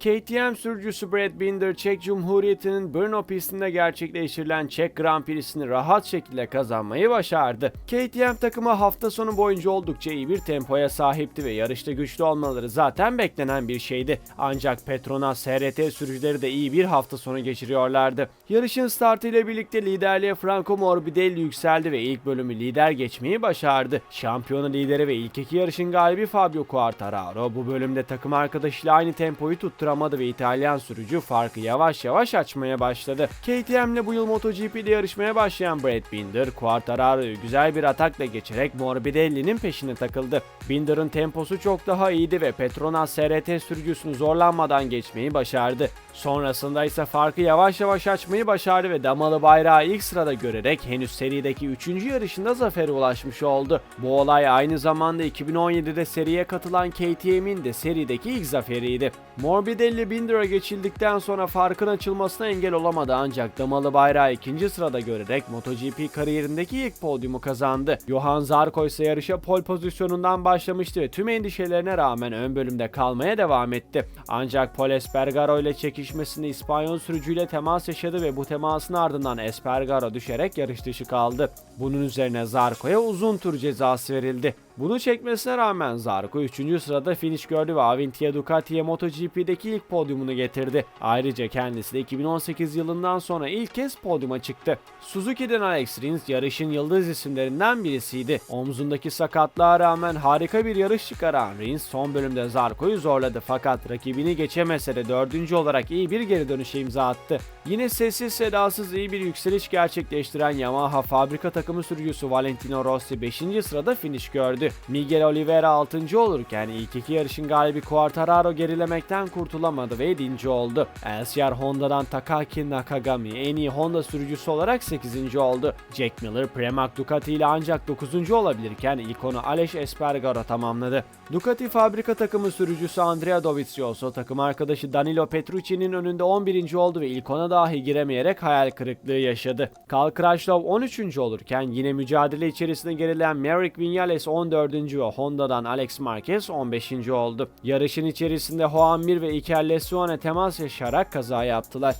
KTM sürücüsü Brad Binder, Çek Cumhuriyeti'nin Brno pistinde gerçekleştirilen Çek Grand Prix'sini rahat şekilde kazanmayı başardı. KTM takımı hafta sonu boyunca oldukça iyi bir tempoya sahipti ve yarışta güçlü olmaları zaten beklenen bir şeydi. Ancak Petronas SRT sürücüleri de iyi bir hafta sonu geçiriyorlardı. Yarışın startı ile birlikte liderliğe Franco Morbidelli yükseldi ve ilk bölümü lider geçmeyi başardı. Şampiyonu lideri ve ilk iki yarışın galibi Fabio Quartararo bu bölümde takım arkadaşıyla aynı tempoyu tutturamadı ve İtalyan sürücü farkı yavaş yavaş açmaya başladı. KTM'le bu yıl MotoGP'de yarışmaya başlayan Brad Binder, Quartararo'yu güzel bir atakla geçerek Morbidelli'nin peşine takıldı. Binder'ın temposu çok daha iyiydi ve Petronas SRT sürücüsünü zorlanmadan geçmeyi başardı. Sonrasında ise farkı yavaş yavaş açmayı başardı ve damalı bayrağı ilk sırada görerek henüz serideki 3. yarışında zafere ulaşmış oldu. Bu olay aynı zamanda 2017'de seriye katılan KTM'in de serideki ilk zaferiydi. Morbidelli Binder'a geçildikten sonra farkın açılmasına engel olamadı ancak damalı bayrağı ikinci sırada görerek MotoGP kariyerindeki ilk podyumu kazandı. Johan Zarco ise yarışa pol pozisyonundan başlamıştı ve tüm endişelerine rağmen ön bölümde kalmaya devam etti. Ancak Paul Espargaro ile çekişmesinde İspanyol sürücüyle temas yaşadı ve bu temasın ardından Espargaro düşerek yarış dışı kaldı. Bunun üzerine Zarco'ya uzun tur cezası verildi. Bunu çekmesine rağmen Zarco 3. sırada finish gördü ve Avintia Ducati'ye MotoGP'deki ilk podyumunu getirdi. Ayrıca kendisi de 2018 yılından sonra ilk kez podyuma çıktı. Suzuki'den Alex Rins yarışın yıldız isimlerinden birisiydi. Omzundaki sakatlığa rağmen harika bir yarış çıkaran Rins son bölümde Zarco'yu zorladı fakat rakibini geçemese de dördüncü olarak iyi bir geri dönüşe imza attı. Yine sessiz sedasız iyi bir yükseliş gerçekleştiren Yamaha fabrika takımı sürücüsü Valentino Rossi 5. sırada finish gördü. Miguel Oliveira 6. olurken ilk iki yarışın galibi Quartararo gerilemekten kurtulamadı ve 7. oldu. LCR Honda'dan Takaki Nakagami en iyi Honda sürücüsü olarak 8. oldu. Jack Miller Premac Ducati ile ancak 9. olabilirken ilk onu Aleix Espargaro tamamladı. Ducati fabrika takımı sürücüsü Andrea Dovizioso takım arkadaşı Danilo Petrucci'nin önünde 11. oldu ve ilk ona dahi giremeyerek hayal kırıklığı yaşadı. Karl Krasnov 13. olurken yine mücadele içerisinde gerilen Maverick Vinales 14. ve Honda'dan Alex Marquez 15. oldu. Yarışın içerisinde Juan Mir ve Iker Lesuane temas yaşayarak kaza yaptılar.